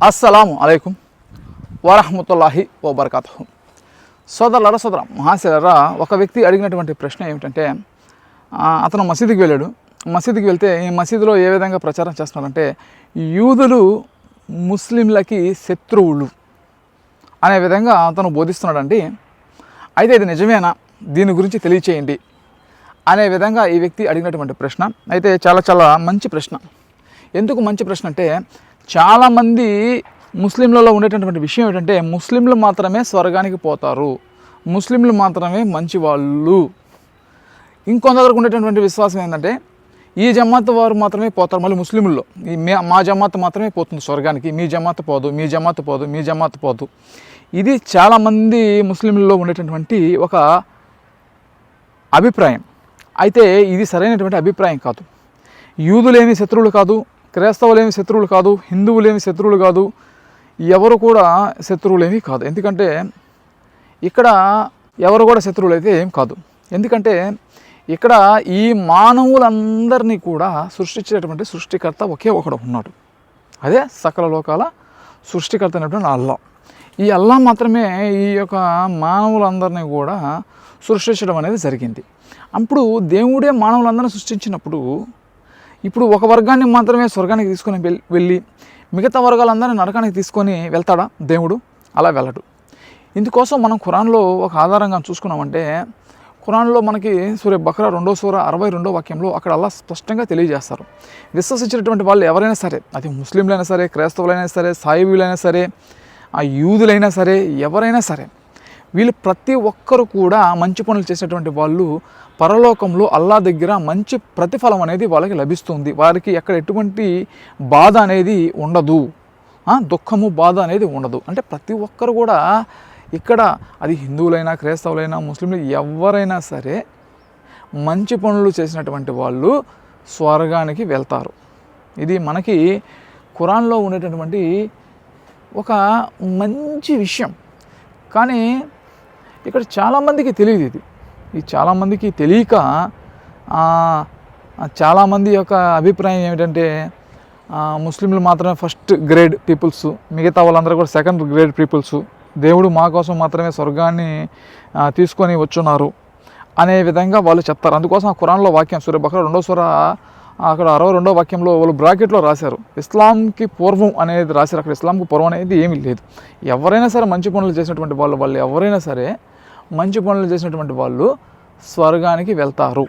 అస్సలాము అలైకుం వరహమతుల్లాహి వబర్కాతు సోదరులరా సోదర మహాశిలరా ఒక వ్యక్తి అడిగినటువంటి ప్రశ్న ఏమిటంటే అతను మసీదుకి వెళ్ళాడు. మసీదుకి వెళ్తే ఈ మసీదులో ఏ విధంగా ప్రచారం చేస్తున్నారంటే యూదులు ముస్లింలకి శత్రువులు అనే విధంగా అతను బోధిస్తున్నాడండి. అయితే ఇది నిజమేనా? దీని గురించి తెలియచేయండి అనే విధంగా ఈ వ్యక్తి అడిగినటువంటి ప్రశ్న. అయితే చాలా చాలా మంచి ప్రశ్న. ఎందుకు మంచి ప్రశ్న అంటే చాలామంది ముస్లింలలో ఉండేటటువంటి విషయం ఏంటంటే ముస్లింలు మాత్రమే స్వర్గానికి పోతారు. ముస్లింలు మాత్రమే మంచి వాళ్ళు ఇంకొందరికి ఉండేటటువంటి విశ్వాసం ఏంటంటే ఈ జమాత్ వారు మాత్రమే పోతారు మళ్ళీ ముస్లింల్లో ఈ మే- మా జమాత్ మాత్రమే పోతుంది స్వర్గానికి. మీ జమాత్ పోదు మీ జమాత్ పోదు మీ జమాత్ పోదు. ఇది చాలామంది ముస్లింలలో ఉండేటటువంటి ఒక అభిప్రాయం. అయితే ఇది సరైనటువంటి అభిప్రాయం కాదు. యూదులేమి శత్రువులు కాదు క్రైస్తవులేమి శత్రువులు కాదు హిందువులేమి శత్రువులు కాదు ఎవరు కూడా శత్రువులేమి కాదు. ఎందుకంటే ఇక్కడ ఎవరు కూడా శత్రువులు అయితే ఏం కాదు. ఎందుకంటే ఇక్కడ ఈ మానవులందరినీ కూడా సృష్టించేటటువంటి సృష్టికర్త ఒకే ఒకడు ఉన్నాడు. అదే సకల లోకాల సృష్టికర్త అనేటువంటి అల్లా. ఈ అల్లా మాత్రమే ఈ యొక్క మానవులందరినీ కూడా సృష్టించడం అనేది జరిగింది. అప్పుడు దేవుడే మానవులందరినీ సృష్టించినప్పుడు ఇప్పుడు ఒక వర్గాన్ని మాత్రమే స్వర్గానికి తీసుకొని వెళ్ళి మిగతా వర్గాలందరినీ నరకానికి తీసుకొని వెళ్తాడా? దేవుడు అలా వెళ్ళడు. ఇందుకోసం మనం ఖురాన్లో ఒక ఆధారంగా చూసుకున్నామంటే ఖురాన్లో మనకి సూర్య బక్రా రెండో సూర అరవై రెండో వాక్యంలో అక్కడ అలా స్పష్టంగా తెలియజేస్తారు. విశ్వసించినటువంటి వాళ్ళు ఎవరైనా సరే అది ముస్లింలైనా సరే క్రైస్తవులైనా సరే సాయిబీలైనా సరే ఆ యూదులైనా సరే ఎవరైనా సరే వీళ్ళు ప్రతి ఒక్కరు కూడా మంచి పనులు చేసేటువంటి వాళ్ళు పరలోకంలో అల్లా దగ్గర మంచి ప్రతిఫలం అనేది వాళ్ళకి లభిస్తుంది. వారికి ఎక్కడ ఎటువంటి బాధ అనేది ఉండదు. దుఃఖము బాధ అనేది ఉండదు. అంటే ప్రతి ఒక్కరు కూడా ఇక్కడ అది హిందువులైనా క్రైస్తవులైనా ముస్లింలు ఎవరైనా సరే మంచి పనులు చేసినటువంటి వాళ్ళు స్వర్గానికి వెళ్తారు. ఇది మనకి ఖురాన్లో ఉండేటటువంటి ఒక మంచి విషయం. కానీ ఇక్కడ చాలామందికి తెలియదు ఇది. ఈ చాలామందికి తెలియక చాలామంది యొక్క అభిప్రాయం ఏమిటంటే ముస్లింలు మాత్రమే ఫస్ట్ గ్రేడ్ పీపుల్స్ మిగతా వాళ్ళందరూ కూడా సెకండ్ గ్రేడ్ పీపుల్స్. దేవుడు మా కోసం మాత్రమే స్వర్గాన్ని తీసుకొని వచ్చున్నారు అనే విధంగా వాళ్ళు చెప్తారు. అందుకోసం ఆ ఖురాన్లో వాక్యం సూర్య బకర రెండో సూర అక్కడ అరవై రెండో వాక్యంలో వాళ్ళు బ్రాకెట్లో రాశారు. ఇస్లాంకి పూర్వం అనేది రాశారు. అక్కడ ఇస్లాంకి పూర్వం అనేది ఏమీ లేదు. ఎవరైనా సరే మంచి పనులు చేసినటువంటి వాళ్ళు వాళ్ళు ఎవరైనా సరే మంచి పనులు చేసినటువంటి వాళ్ళు స్వర్గానికి వెళ్తారు.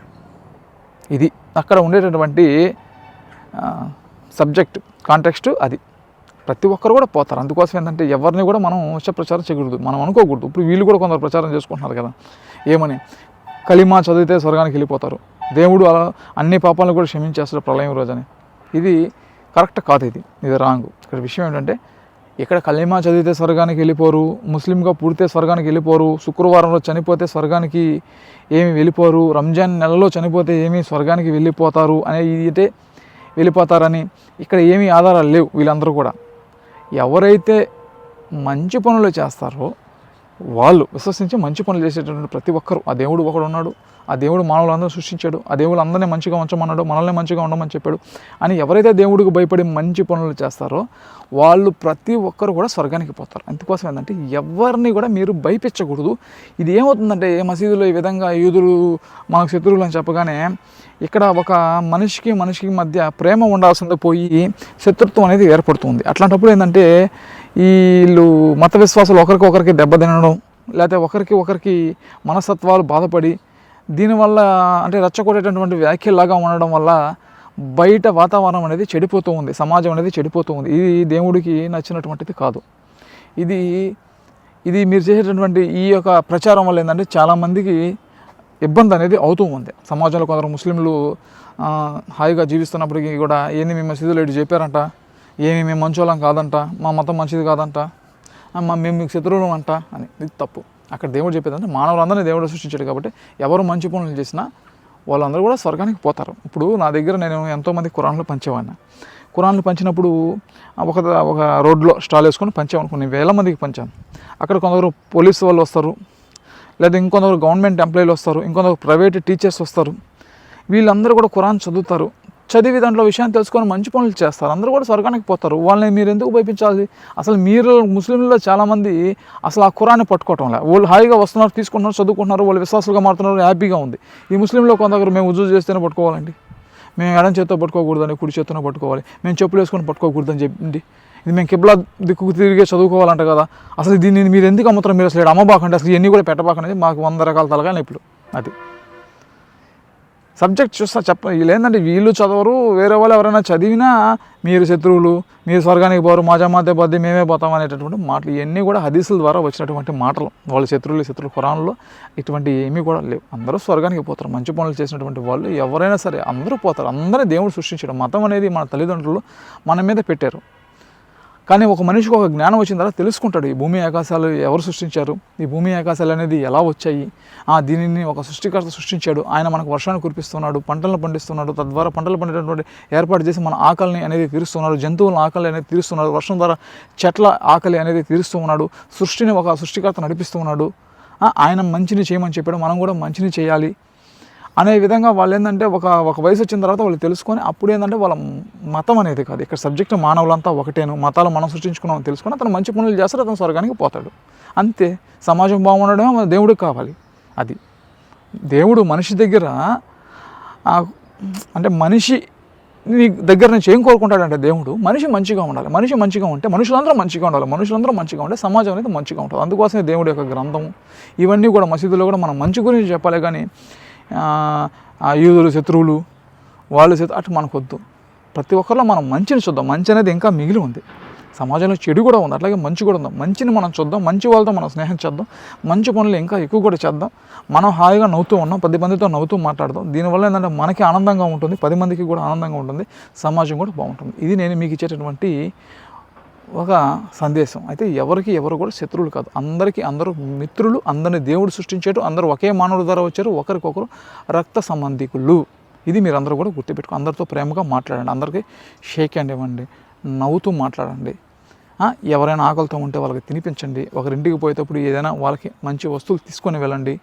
ఇది అక్కడ ఉండేటటువంటి సబ్జెక్ట్ కాంటెక్స్ట్ అది. ప్రతి ఒక్కరు కూడా పోతారు. అందుకోసం ఏంటంటే ఎవరిని కూడా మనం వచ్చే ప్రచారం చేయకూడదు. మనం అనుకోకూడదు. ఇప్పుడు వీళ్ళు కూడా కొందరు ప్రచారం చేసుకుంటున్నారు కదా. ఏమని? కలిమా చదివితే స్వర్గానికి వెళ్ళిపోతారు. దేవుడు అలా అన్ని పాపాలను కూడా క్షమించేస్తాడు ప్రళయం రోజని. ఇది కరెక్ట్ కాదు ఇది. ఇది రాంగ్. ఇక్కడ విషయం ఏంటంటే ఇక్కడ కలీమా చదివితే స్వర్గానికి వెళ్ళిపోరు ముస్లింగా పుడితే స్వర్గానికి వెళ్ళిపోరు శుక్రవారంలో చనిపోతే స్వర్గానికి ఏమి వెళ్ళిపోరు రంజాన్ నెలలో చనిపోతే ఏమి స్వర్గానికి వెళ్ళిపోతారు అనే ఇది వెళ్ళిపోతారని ఇక్కడ ఏమీ ఆధారాలు లేవు వీళ్ళందరూ కూడా. ఎవరైతే మంచి పనులు చేస్తారో వాళ్ళు విశ్వసించి మంచి పనులు చేసేటటువంటి ప్రతి ఒక్కరు. ఆ దేవుడు ఒకడు ఉన్నాడు ఆ దేవుడు మానవులందరూ సృష్టించాడు. ఆ దేవుడు అందరినీ మంచిగా ఉంచమన్నాడు మనల్ని మంచిగా ఉండమని చెప్పాడు. అని ఎవరైతే దేవుడికి భయపడి మంచి పనులు చేస్తారో వాళ్ళు ప్రతి ఒక్కరు కూడా స్వర్గానికి పోతారు. అందుకోసం ఏంటంటే ఎవరిని కూడా మీరు భయపించకూడదు ఇది ఏమవుతుందంటే మసీదులో ఈ విధంగా యూదులు మాకు శత్రువులు అని చెప్పగానే ఇక్కడ ఒక మనిషికి మనిషికి మధ్య ప్రేమ ఉండాల్సింది పోయి శత్రుత్వం అనేది ఏర్పడుతుంది. అట్లాంటప్పుడు ఏంటంటే వీళ్ళు మత విశ్వాసాలు ఒకరికి ఒకరికి దెబ్బ తినడం లేకపోతే ఒకరికి ఒకరికి మనస్తత్వాలు బాధపడి దీనివల్ల అంటే రెచ్చగొట్టేటటువంటి వ్యాఖ్యలాగా ఉండడం వల్ల బయట వాతావరణం అనేది చెడిపోతూ ఉంది సమాజం అనేది చెడిపోతూ ఉంది. ఇది దేవుడికి నచ్చినటువంటిది కాదు. ఇది ఇది మీరు చేసేటటువంటి ఈ యొక్క ప్రచారం వల్ల ఏంటంటే చాలామందికి ఇబ్బంది అనేది అవుతూ ఉంది. సమాజంలో కొందరు ముస్లింలు హాయిగా జీవిస్తున్నప్పటికీ కూడా ఏంది మీ మసీదులో ఇటు చెప్పారంట? ఏమి మేము మంచోళ్ళం కాదంట? మా మతం మంచిది కాదంట? మేము మీకు శత్రువులం అంట? అని. ఇది తప్పు. అక్కడ దేవుడు చెప్పేదంటే మానవులందరినీ దేవుడు సృష్టించాడు కాబట్టి ఎవరు మంచి పనులు చేసినా వాళ్ళందరూ కూడా స్వర్గానికి పోతారు. ఇప్పుడు నా దగ్గర నేను ఎంతోమంది కురాన్లు పంచేవాడిని. కురాన్లు పంచినప్పుడు ఒక ఒక రోడ్లో స్టాల్ వేసుకొని పంచాము కొన్ని వేల మందికి పంచాను. అక్కడ కొందరు పోలీసు వాళ్ళు వస్తారు. లేదా ఇంకొందరు గవర్నమెంట్ ఎంప్లాయీలు వస్తారు. ఇంకొందరు ప్రైవేట్ టీచర్స్ వస్తారు. వీళ్ళందరూ కూడా ఖురాన్ చదువుతారు. చదివి దాంట్లో విషయాన్ని తెలుసుకొని మంచి పనులు చేస్తారు. అందరూ కూడా స్వర్గానికి పోతారు. వాళ్ళని మీరు ఎందుకు భయపించాలి అసలు మీరు ముస్లింలలో చాలామంది అసలు ఆ కురాన్ని పట్టుకోవటం లే. వాళ్ళు హాయిగా వస్తున్నారు తీసుకుంటున్నారు చదువుకుంటున్నారు వాళ్ళు విశ్వాసులుగా మారుతున్నారు హ్యాపీగా ఉంది. ఈ ముస్లింలో కొందరు మేము ఉజు చేస్తేనే పట్టుకోవాలండి. మేము ఎడం చేత్తో పట్టుకోకూడదని కుడి చేత్తోనే పట్టుకోవాలి. మేము చెప్పులు వేసుకొని పట్టుకోకూడదని చెప్పండి. ఇది మేము కిబ్లా దిక్కు తిరిగే చదువుకోవాలంట కదా. అసలు దీన్ని మీరు ఎందుకు అమ్ముతారు మీరు అసలు అమ్మబాకండి అసలు ఇవన్నీ కూడా పెట్టబాకండి. మాకు వంద రకాల తలగా నొప్పులు. అది. సబ్జెక్ట్ చూస్తా చెప్ప వీళ్ళు ఏంటంటే వీళ్ళు చదవరు వేరే వాళ్ళు ఎవరైనా చదివినా మీరు శత్రువులు మీరు స్వర్గానికి పోరు మా జమాతే పోతే మేమే పోతాం అనేటటువంటి మాటలు. ఇవన్నీ కూడా హదీసుల ద్వారా వచ్చినటువంటి మాటలు. వాళ్ళ శత్రువులు శత్రువులు ఖురాన్లో ఇటువంటి ఏమీ కూడా లేవు. అందరూ స్వర్గానికి పోతారు. మంచి పనులు చేసినటువంటి వాళ్ళు ఎవరైనా సరే అందరూ పోతారు. అందరినీ దేవుడు సృష్టించడం. మతం అనేది మన తల్లిదండ్రులు మన మీద పెట్టారు. కానీ ఒక మనిషికి ఒక జ్ఞానం వచ్చిన తర్వాత తెలుసుకుంటాడు ఈ భూమి ఆకాశాలు ఎవరు సృష్టించారు? ఈ భూమి ఆకాశాలు అనేది ఎలా వచ్చాయి? ఆ దీనిని ఒక సృష్టికర్త సృష్టించాడు. ఆయన మనకు వర్షాన్ని కురిపిస్తున్నాడు పంటలను పండిస్తున్నాడు తద్వారా పంటలు పండేటటువంటి ఏర్పాటు చేసి మన ఆకలిని అనేది తీరుస్తున్నాడు జంతువుల ఆకలి అనేది తీరుస్తున్నాడు వర్షం ద్వారా చెట్ల ఆకలి అనేది తీరుస్తూ ఉన్నాడు సృష్టిని ఒక సృష్టికర్త నడిపిస్తూ ఉన్నాడు. ఆయన మంచిని చేయమని చెప్పాడు మనం కూడా మంచిని చేయాలి. అనే విధంగా వాళ్ళు ఏంటంటే ఒక ఒక వయసు వచ్చిన తర్వాత వాళ్ళు తెలుసుకొని అప్పుడు ఏంటంటే వాళ్ళ మతం అనేది కాదు. ఇక్కడ సబ్జెక్ట్ మానవులంతా ఒకటేను మతాలు మనం సృష్టించుకున్నాం తెలుసుకొని అతను మంచి పనులు చేస్తాడు అతను స్వర్గానికి పోతాడు. అంతే. సమాజం బాగుండడమే మన దేవుడికి కావాలి. అది. దేవుడు మనిషి దగ్గర అంటే మనిషి నీ దగ్గర నుంచి ఏం కోరుకుంటాడంటే దేవుడు మనిషి మంచిగా ఉండాలి. మనిషి మంచిగా ఉంటే మనుషులందరూ మంచిగా ఉండాలి. మనుషులందరూ మంచిగా ఉంటే సమాజం అనేది మంచిగా ఉంటుంది. అందుకోసమే దేవుడి యొక్క గ్రంథము. ఇవన్నీ కూడా మసీదులో కూడా మనం మంచి గురించి చెప్పాలి కానీ యూదులు శత్రువులు వాళ్ళు శత్రు అటు మనకొద్దు. ప్రతి ఒక్కరిలో మనం మంచిని చూద్దాం. మంచి అనేది ఇంకా మిగిలి ఉంది. సమాజంలో చెడు కూడా ఉంది. అట్లాగే మంచి కూడా ఉంది. మంచిని మనం చూద్దాం. మంచి వాళ్ళతో మనం స్నేహం చేద్దాం. మంచి పనులు ఇంకా ఎక్కువ కూడా చేద్దాం. మనం హాయిగా నవ్వుతూ ఉన్నాం. పది మందితో నవ్వుతూ మాట్లాడదాం. దీనివల్ల ఏంటంటే మనకి ఆనందంగా ఉంటుంది. పది మందికి కూడా ఆనందంగా ఉంటుంది. సమాజం కూడా బాగుంటుంది. ఇది నేను మీకు ఇచ్చేటటువంటి ఒక సందేశం. అయితే ఎవరికి ఎవరు కూడా శత్రువులు కాదు. అందరికీ అందరూ మిత్రులు అందరిని దేవుడు సృష్టించేటు అందరూ ఒకే మానవుడి ద్వారా వచ్చారు ఒకరికొకరు రక్త సంబంధికులు. ఇది మీరు అందరూ కూడా గుర్తుపెట్టుకో అందరితో ప్రేమగా మాట్లాడండి. అందరికీ షేక్ హ్యాండ్ ఇవ్వండి నవ్వుతూ మాట్లాడండి. ఎవరైనా ఆకలితో ఉంటే వాళ్ళకి తినిపించండి. ఒకరింటికి పోయేటప్పుడు ఏదైనా వాళ్ళకి మంచి వస్తువులు తీసుకొని వెళ్ళండి.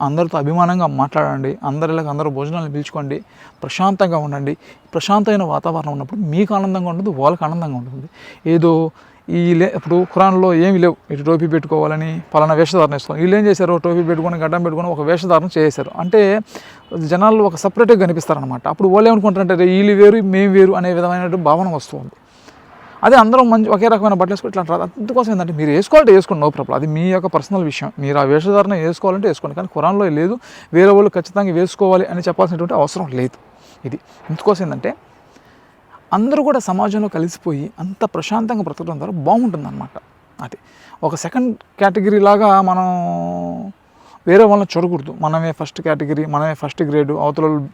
అందరితో అభిమానంగా మాట్లాడండి. అందరిలాగా అందరూ భోజనాలు పిలుచుకోండి. ప్రశాంతంగా ఉండండి. ప్రశాంతమైన వాతావరణం ఉన్నప్పుడు మీకు ఆనందంగా ఉంటుంది వాళ్ళకి ఆనందంగా ఉంటుంది. ఏదో ఈ లే ఇప్పుడు ఖురాన్లో ఏమి లేవు. ఇటు టోపీ పెట్టుకోవాలని పలానా వేషధారణ వేసుకోవాలి. వీళ్ళు ఏం చేశారు? టోపీ పెట్టుకొని గడ్డం పెట్టుకొని ఒక వేషధారణ చేశారు. అంటే జనాలు ఒక సపరేట్గా కనిపిస్తారనమాట అప్పుడు వాళ్ళు ఏమనుకుంటారంటే వీళ్ళు వేరు మేము వేరు అనే విధమైన భావన వస్తుంది అదే అందరం మంచి ఒకే రకమైన బట్టలు వేసుకుంటే ఇట్లా రాదు. అందుకోసం ఏంటంటే మీరు వేసుకోవాలంటే వేసుకోండి నో ప్రాబ్లం. అది మీ యొక్క పర్సనల్ విషయం. మీరు ఆ వేషధారణ వేసుకోవాలంటే వేసుకోండి. కానీ కురాన్లో లేదు. వేరే వాళ్ళు ఖచ్చితంగా వేసుకోవాలి అని చెప్పాల్సినటువంటి అవసరం లేదు. ఇది. ఇందుకోసం ఏంటంటే అందరూ కూడా సమాజంలో కలిసిపోయి అంత ప్రశాంతంగా బ్రతకడం ద్వారా బాగుంటుందన్నమాట. అది. ఒక సెకండ్ కేటగిరీ లాగా మనం వేరే వాళ్ళని చూడకూడదు. మనమే ఫస్ట్ కేటగిరీ మనమే ఫస్ట్ గ్రేడు అవతల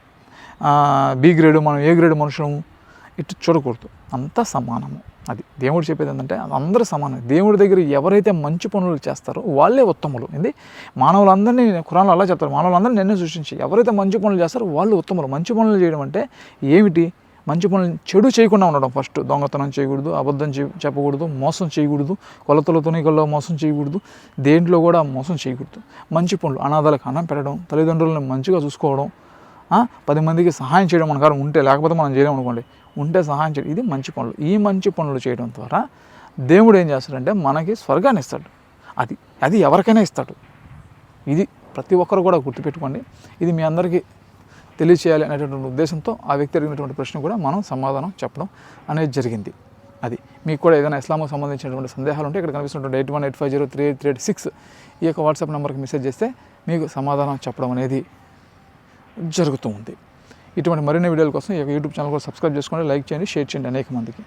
బి గ్రేడు మనం ఏ గ్రేడ్ మనుషులము ఇటు చూడకూడదు. అంతా సమానము. అది దేవుడు చెప్పేది ఏంటంటే అందరూ సమానం దేవుడి దగ్గర ఎవరైతే మంచి పనులు చేస్తారో వాళ్ళే ఉత్తములు. ఇది మానవులందరినీ ఖురాన్లో అలా చెప్తారు మానవులందరినీ నిన్నే సృష్టించి. ఎవరైతే మంచి పనులు చేస్తారో వాళ్ళు ఉత్తములు. మంచి పనులు చేయడం అంటే ఏమిటి? మంచి పనులు చెడు చేయకుండా ఉండడం ఫస్ట్ దొంగతనం చేయకూడదు అబద్ధం చెప్పకూడదు మోసం చేయకూడదు కొలతల తునికల్లో మోసం చేయకూడదు దేంట్లో కూడా మోసం చేయకూడదు. మంచి పనులు అనాథాలకు అన్నం పెట్టడం తల్లిదండ్రులను మంచిగా చూసుకోవడం పది మందికి సహాయం చేయడం మన కారం ఉంటే లేకపోతే మనం చేయలేము అనుకోండి. ఉంటే సహాయం చేయడం ఇది మంచి పనులు. ఈ మంచి పనులు చేయడం ద్వారా దేవుడు ఏం చేస్తాడంటే మనకి స్వర్గాన్ని ఇస్తాడు. అది అది ఎవరికైనా ఇస్తాడు. ఇది ప్రతి ఒక్కరు కూడా గుర్తుపెట్టుకోండి. ఇది మీ అందరికీ తెలియచేయాలి అనేటువంటి ఉద్దేశంతో ఆ వ్యక్తి అడిగినటువంటి ప్రశ్న కూడా మనం సమాధానం చెప్పడం అనేది జరిగింది. అది మీకు కూడా ఏదైనా ఇస్లాంకు సంబంధించినటువంటి సందేహాలు ఉంటే ఇక్కడ కనిపిస్తున్నటువంటి eight one eight five zero three eight three eight six ఈ యొక్క వాట్సాప్ నెంబర్కి మెసేజ్ చేస్తే మీకు సమాధానం చెప్పడం అనేది జరుగుతూ ఉంది. ఇటువంటి మరిన్ని వీడియోల కోసం యొక్క యూట్యూబ్ ఛానల్ కూడా సబ్స్క్రైబ్ చేసుకోండి లైక్ చేయండి షేర్ చేయండి అనేక మందికి.